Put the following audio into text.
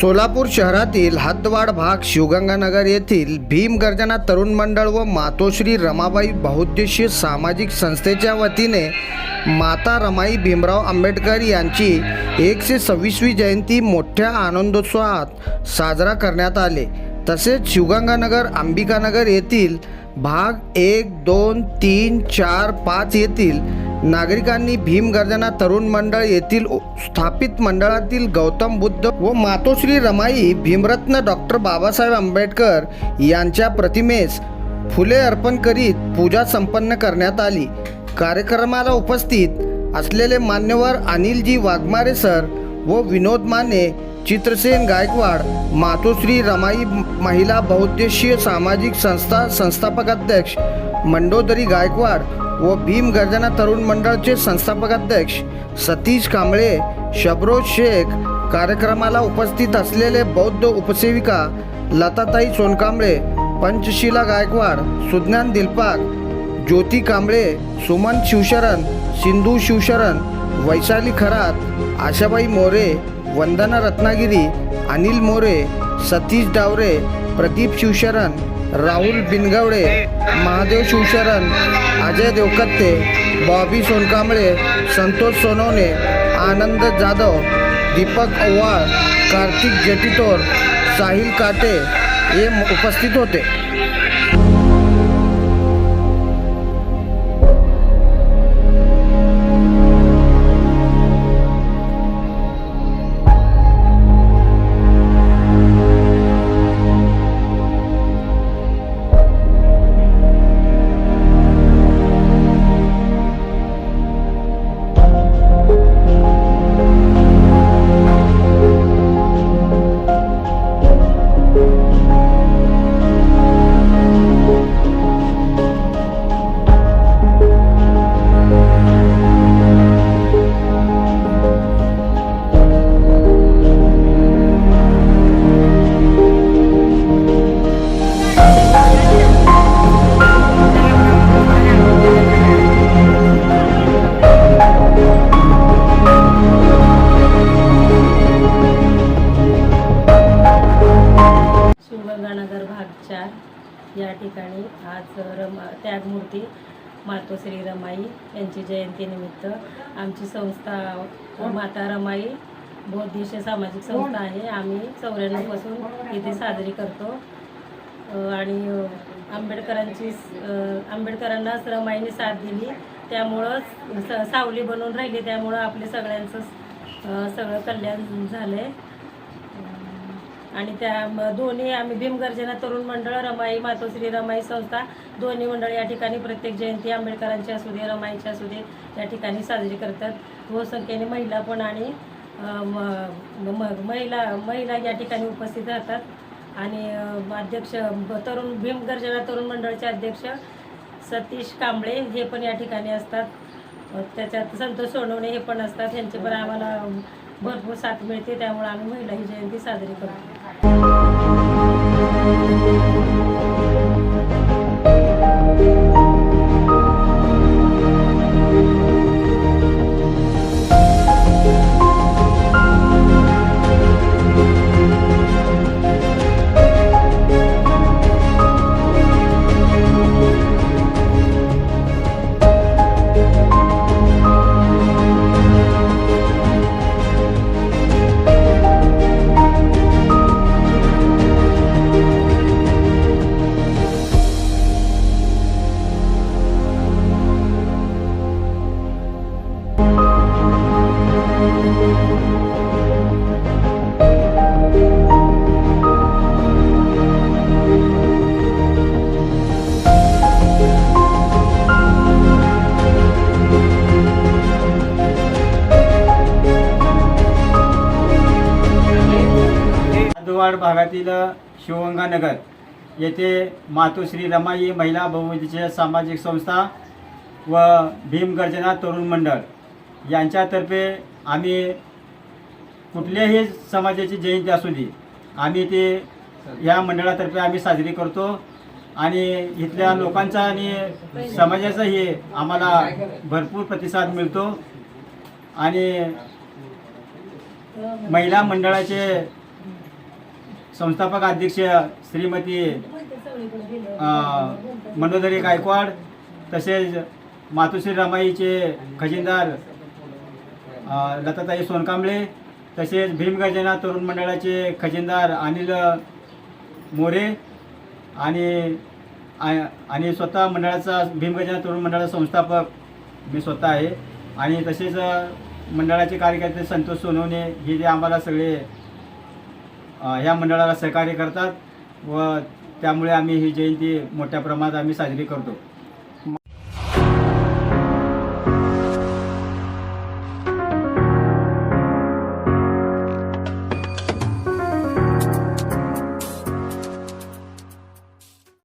सोलापूर शहरातील हद्दवाड भाग शिवगंगानगर येथील भीम गर्जना तरुण मंडळ व मातोश्री रमाबाई बहुउद्देशीय सामाजिक संस्थेच्या वतीने माता रमाई भीमराव आंबेडकर यांची एकशे सव्वीसवी जयंती मोठ्या आनंदोत्सवात साजरा करण्यात आले. तसेच शिवगंगानगर अंबिकानगर येथील भाग एक दोन तीन चार पाच येथील नागरिकांनी भीम गर्जना तरुण मंडळ येथील उ- स्थापित मंडळातील गौतम बुद्ध व मातोश्री रमाई भीमरत्न डॉक्टर बाबासाहेब आंबेडकर यांच्या प्रतिमेस फुले अर्पण करीत पूजा संपन्न करण्यात आली. कार्यक्रमाला उपस्थित असलेले मान्यवर अनिलजी वाघमारे सर व विनोद माने चित्रसेन गायकवाड मातोश्री रमाई महिला बहुद्देशीय सामाजिक संस्था संस्थापक अध्यक्ष मंडोदरी गायकवाड व भीम गर्जना तरुण मंडळचे संस्थापक अध्यक्ष सतीश कांबळे शबरोज शेख कार्यक्रमाला उपस्थित असलेले बौद्ध उपसेविका लताताई सोनकांबळे पंचशिला गायकवाड सुज्ञान दिलपाक ज्योती कांबळे सुमन शिवशरण सिंधू शिवशरण वैशाली खरात आशाबाई मोरे वंदना रत्नागिरी अनिल मोरे सतीश डावरे प्रदीप शिवशरण राहुल बिनगवडे महादेव शिवशरण अजय देवकत्ते बॉबी सोनकांबळे संतोष सोनवणे आनंद जाधव दीपक ओवाळ कार्तिक जटितोर साहिल काटे हे उपस्थित होते. रमा त्यागमूर्ती मातोश्री रमाई यांची जयंतीनिमित्त आमची संस्था माता रमाई बौद्धिश सामाजिक संस्था आहे. आम्ही चौऱ्याण्णवपासून इथे साजरी करतो. आणि आंबेडकरांची आंबेडकरांनाच रमाईने साथ दिली. त्यामुळंच स सावली बनून राहिली. त्यामुळं आपले सगळ्यांचं सगळं कल्याण झालं आहे आणि त्या दोन्ही आम्ही भीमगर्जना तरुण मंडळ रमाई मातोश्री रमाई संस्था दोन्ही मंडळ या ठिकाणी प्रत्येक जयंती आंबेडकरांची असू दे रमाईची असू दे या ठिकाणी साजरी करतात. बहुसंख्येने महिला पण आणि महिला महिला या ठिकाणी उपस्थित राहतात. आणि अध्यक्ष तरुण भीमगर्जना तरुण मंडळचे अध्यक्ष सतीश कांबळे हे पण या ठिकाणी असतात. त्याच्यात संतोष सोनवणे हे पण असतात. यांचे पण आम्हाला भरपूर साथ मिळते. त्यामुळे आम्ही महिला ही जयंती साजरी करतो. Música आदवाड भागातील शिवगंगानगर येथे मातोश्री रमाई महिला बहुमतीचे सामाजिक संस्था व भीमगर्जना तरुण मंडळ. यांच्यातर्फे आम्ही कुठल्याही समाजाची जयंती असू दे आम्ही ते या मंडळातर्फे आम्ही साजरी करतो आणि इथल्या लोकांचा आणि समाजाचाही आम्हाला भरपूर प्रतिसाद मिळतो. आणि महिला मंडळाचे संस्थापक अध्यक्ष श्रीमती मनोदरी गायकवाड तसेच मातोश्री रमाईचे खजिनदार लताताई सोनकांबळे तसेच भीमगर्जना तरुण मंडळाचे खजिनदार अनिल मोरे आणि आणि स्वतः मंडळाचा भीमगर्जना तरुण मंडळाचा संस्थापक मी स्वतः आहे. आणि तसेच मंडळाचे कार्यकर्ते संतोष सोनवणे हे जे आम्हाला सगळे ह्या मंडळाला सहकार्य करतात व त्यामुळे आम्ही ही जयंती मोठ्या प्रमाणात आम्ही साजरी करतो.